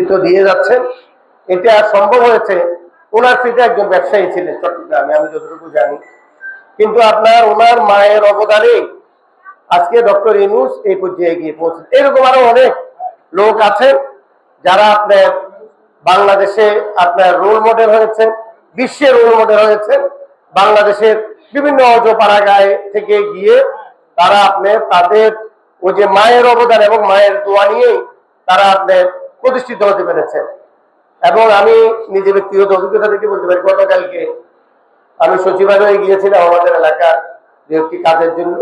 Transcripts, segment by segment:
নেতৃত্ব দিয়ে যাচ্ছেন। এটা সম্ভব হয়েছে, ওনার পিতা একজন ব্যবসায়ী ছিলেন চট্টগ্রামে, আমি যতটুকু জানি। কিন্তু আপনার, ওনার মায়ের অবদানে আজকে ডক্টর ইনুস এই পর্যায়ে গিয়ে পৌঁছে এরকম আরও অনেক লোক আছেন যারা আপনার বাংলাদেশে আপনার রোল মডেল হয়েছেন, বিশ্বের রোল মডেল হয়েছেন। বাংলাদেশের বিভিন্ন অজপাড়াগায় থেকে গিয়ে তারা আপনার, তাদের ওই যে মায়ের অবদান এবং মায়ের দোয়া নিয়েই তারা আপনার প্রতিষ্ঠিত হতে পেরেছেন এবং আমি নিজে ব্যক্তিগত অভিজ্ঞতা থেকে বলতে পারি, গতকালকে আমি সচিবালয়ে গিয়েছিলাম আমাদের এলাকার যে একটি কাজের জন্য,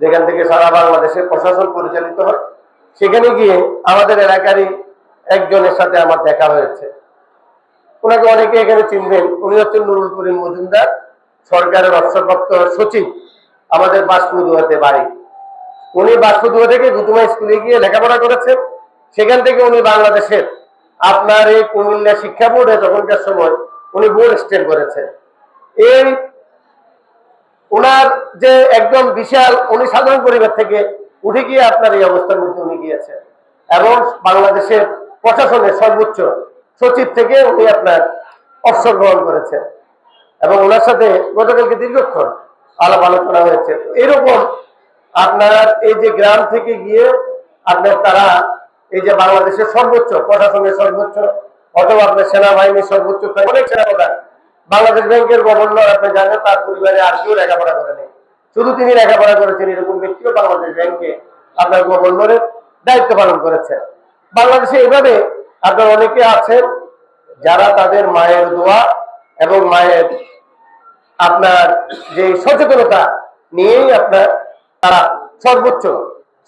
যেখান থেকে সারা বাংলাদেশের প্রশাসন পরিচালিত হয়। সেখানে গিয়ে আমাদের এলাকারই একজনের সাথে আমার দেখা হয়েছে। ওনাকে অনেকে এখানে চিনবেন। উনি হচ্ছেন নুরুল করিম মজুমদার, সরকারের অবসরপ্রাপ্ত সচিব, আমাদের বাসপুদুয়াতে বাড়ি। উনি বাসপুদুয়া থেকে গুতুমা স্কুলে গিয়ে লেখাপড়া করেছেন। সেখান থেকে উনি বাংলাদেশের আপনার এই কুমিল্লা শিক্ষা বোর্ডে তখনকার সময় উনি বোর্ড স্টেট করেছেন। এই ওনার যে একদম বিশাল, উনি সাধারণ পরিবার থেকে উঠে গিয়ে আপনার এই অবস্থার মধ্যে উনি গিয়েছেন। এবং বাংলাদেশের প্রশাসনের সর্বোচ্চ সচিব থেকে উনি আপনার অবসর গ্রহণ করেছেন। এবং ওনার সাথে গতকালকে দীর্ঘক্ষণ আলাপ আলোচনা হয়েছে। এরকম আপনার এই যে গ্রাম থেকে গিয়ে আপনার তারা এই যে বাংলাদেশের সর্বোচ্চ, প্রশাসনের সর্বোচ্চ, অথবা আপনার সেনাবাহিনীর সর্বোচ্চ, অনেক সেনাপ্রধান। বাংলাদেশ ব্যাংকের গভর্নর, আপনি জানেন, তার পরিবারে আর কেউ লেখাপড়া করেনি শুধু তিনি লেখাপড়া করেছেন, এরকম ব্যক্তিও বাংলাদেশ ব্যাংকে আপনার গভর্নরের দায়িত্ব পালন করেছেন বাংলাদেশে এভাবে আপনার অনেকে আছেন, যারা তাদের মায়ের দোয়া এবং মায়ের আপনার যে সচেতনতা নিয়েই আপনার তারা সর্বোচ্চ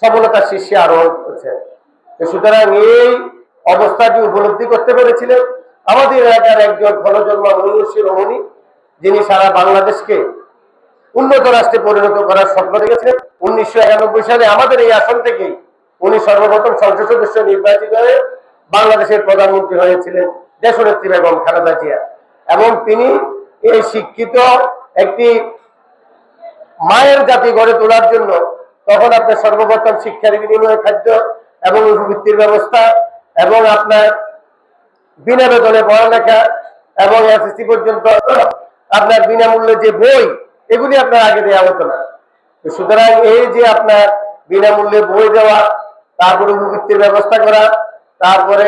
সফলতার শীর্ষে আরোহণ করছে। তো সুতরাং এই অবস্থাটি উপলব্ধি করতে পেরেছিলেন আমাদের এলাকার একজন ঘনজন্মা মনীষী রমণী, যিনি সারা বাংলাদেশকে উন্নত রাষ্ট্রে পরিণত করার স্বপ্ন দেখেছিলেন। উনিশশো একানব্বই সালে আমাদের এই আসন থেকেই উনি সর্বপ্রথম সংসদ সদস্য নির্বাচিত হয়ে বাংলাদেশের প্রধানমন্ত্রী হয়েছিলেন দেশনেত্রী বেগম খালেদা জিয়া। এবং তিনি এই শিক্ষিত একটি মায়ের জাতি গড়ে তোলার জন্য তখন আপনার সর্বপ্রথম শিক্ষার বিনিময়ে খাদ্য এবং উপবৃত্তির ব্যবস্থা, এবং আপনার বিনা বেতনে পড়ালেখা, এবং এসএসসি পর্যন্ত আপনার বিনামূল্যে যে বই, এগুলি আপনার আগে দেওয়া হতো না। সুতরাং এই যে আপনার বিনামূল্যে বই দেওয়া, তারপরে উপবৃত্তির ব্যবস্থা করা, তারপরে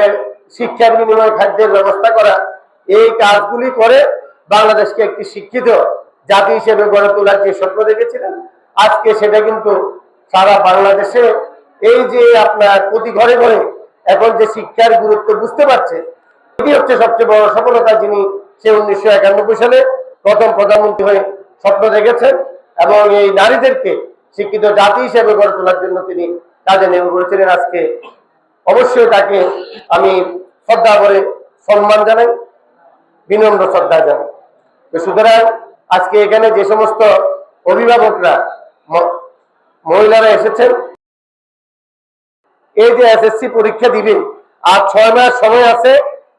শিক্ষার বিনিময় খাদ্যের ব্যবস্থা করা, এই কাজগুলি করে বাংলাদেশকে একটি শিক্ষিত জাতি হিসেবে গড়ে তোলার যে স্বপ্ন দেখেছিলেন, আজকে সেটা কিন্তু সারা বাংলাদেশে এই যে আপনার প্রতি ঘরে ঘরে এখন যে শিক্ষার গুরুত্ব বুঝতে পারছে, এটি হচ্ছে সবচেয়ে বড় সফলতা যিনি সে উনিশশো একানব্বই সালে প্রথম প্রধানমন্ত্রী হয়ে স্বপ্ন দেখেছেন এবং এই নারীদেরকে শিক্ষিত জাতি হিসেবে গড়ে তোলার জন্য তিনি কাজে নেমে পড়েছিলেন। আজকে অবশ্যই তাকে আমি শ্রদ্ধা করে সম্মান জানাই, বিনম্র শ্রদ্ধা জানাই। তো সুতরাং আজকে এখানে যে সমস্ত অভিভাবকরা মহিলারা এসেছেন এই যে এসএসসি পরীক্ষা দিবে, আর ছয় মাস সময় আছে,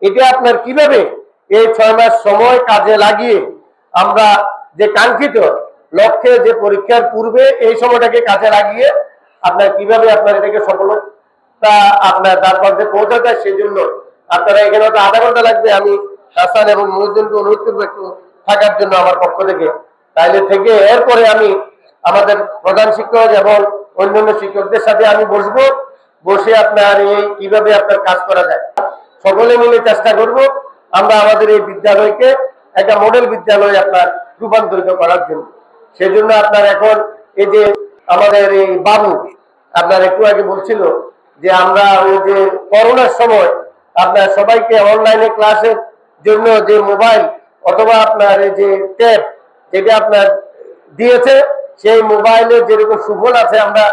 এটা আপনার কীভাবে এই ছয় মাস সময় কাজে লাগিয়ে আমরা যে কাঙ্ক্ষিত লক্ষ্যে যে পরীক্ষার পূর্বে এই সময়টাকে কাজে লাগিয়ে আপনার কীভাবে আপনার এটাকে সফলতা আপনার প্রান্তে পৌঁছা যায় সেই জন্য আপনারা এখানে হয়তো আধা ঘণ্টা লাগবে। আমি হাসান এবং মহিউদ্দিনকে অনুরোধ করব একটু থাকার জন্য আমার পক্ষ থেকে। তাইলে থেকে এরপরে আমি আমাদের প্রধান শিক্ষক এবং অন্যান্য শিক্ষকদের সাথে আমি বসবো। বসে আপনার এই কীভাবে আপনার কাজ করা যায়। সকলে মিলে চেষ্টা করব আমরা আমাদের এই বিদ্যালয়কে একটা মডেল বিদ্যালয় আপনার রূপান্তরিত করার জন্য। সেজন্য আপনার এখন এই যে আমাদের এই বাবু, আপনার একটু আগে বলছিল যে আমরা ওই যে করোনার সময় আপনার সবাইকে অনলাইনে ক্লাসের জন্য যে মোবাইল অথবা আপনার এই যে ট্যাব যেটা আপনার দিয়েছে, সেই মোবাইলে যেরকম সুফল আছে আমরা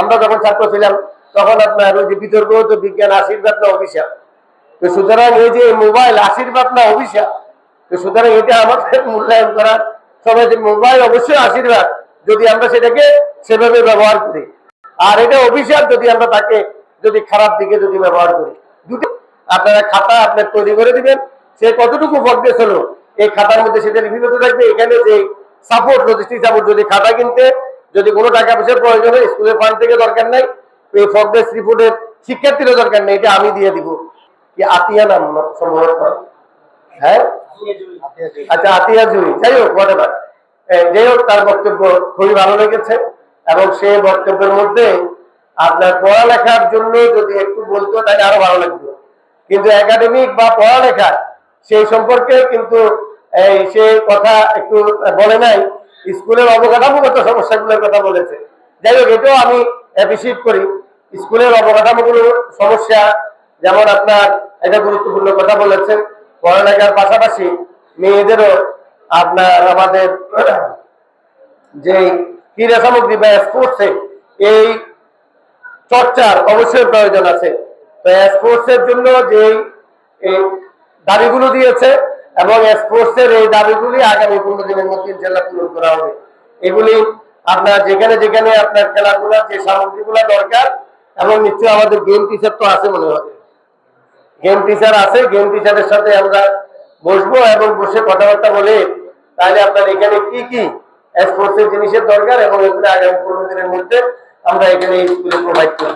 আমরা যখন ছাত্র ছিলাম তখন আপনার ওই যে বিতর্ক হতো, বিজ্ঞান আশীর্বাদ না অভিশাপ। তো সুতরাং এই যে মোবাইল আশীর্বাদ না অভিশাপ, তো সুতরাং এটা আমাদের মূল্যায়ন করার সময় যে মোবাইল অবশ্যই আশীর্বাদ, যদি আমরা সেটাকে সেভাবে ব্যবহার করি। আর এটা অভিশাপ যদি আমরা তাকে যদি খারাপ দিকে যদি ব্যবহার করি। দুটো আপনারা খাতা আপনার তৈরি করে দিবেন, সে কতটুকু প্রগ্রেস হলো, এই খাতার মধ্যে সেটা লিপিবদ্ধ থাকবে। এখানে যে সাপোর্ট লজিস্টিক সাপোর্ট যদি খাতা কিনতে, যদি কোনো টাকা পয়সার প্রয়োজন হয় স্কুলের ফান্ড থেকে দরকার নাই এই রিপোর্টের শিক্ষার্থীরও দরকার নেই, এটা আমি দিয়ে দিব। কি আতিয়া নাম সম্ভবত? হ্যাঁ? আচ্ছা আতিয়া জুই। যাই হোক বলে যাই হোক, তার বক্তব্য খুবই ভালো লেগেছে এবং সে বক্তব্যের মধ্যে আপনার পড়ালেখার জন্য যদি একটু বলতো, তাহলে আরও ভালো লাগতো। কিন্তু একাডেমিক বা পড়ালেখা, সেই সম্পর্কে কিন্তু এই সে কথা একটু বলে নাই। স্কুলের অবকাঠামোগত সমস্যাগুলোর কথা বলেছে। যাই হোক, এটাও আমি অ্যাপ্রিসিয়েট করি। স্কুলের অবকাঠামোগুলো সমস্যা, যেমন আপনার একটা গুরুত্বপূর্ণ কথা বলেছেন, পড়ালেখার পাশাপাশি মেয়েদেরও আপনার আমাদের যে ক্রীড়া সামগ্রী বা স্পোর্টসে এই চর্চার অবশ্যই প্রয়োজন আছে। তো স্পোর্টস এর জন্য যে দাবিগুলো দিয়েছে এবং স্পোর্টস এর এই দাবিগুলি আগামী পনেরো দিনের মধ্যে ইনশাল্লাহ পূরণ করা হবে। এগুলি আপনার যেখানে যেখানে আপনার খেলাধুলার যে সামগ্রীগুলো দরকার, এবং নিশ্চয়ই আমাদের গেম টিচার তো আছে মনে হয়। গেম টিচার আছে গেম টিচারের সাথে আমরা বসবো এবং বসে কথাবার্তা বলে তাহলে আপনার এখানে কি কি স্পোর্টসের জিনিসের দরকার এবং এগুলো আগামী পনেরো দিনের মধ্যে আমরা এখানে স্কুলে প্রোভাইড করি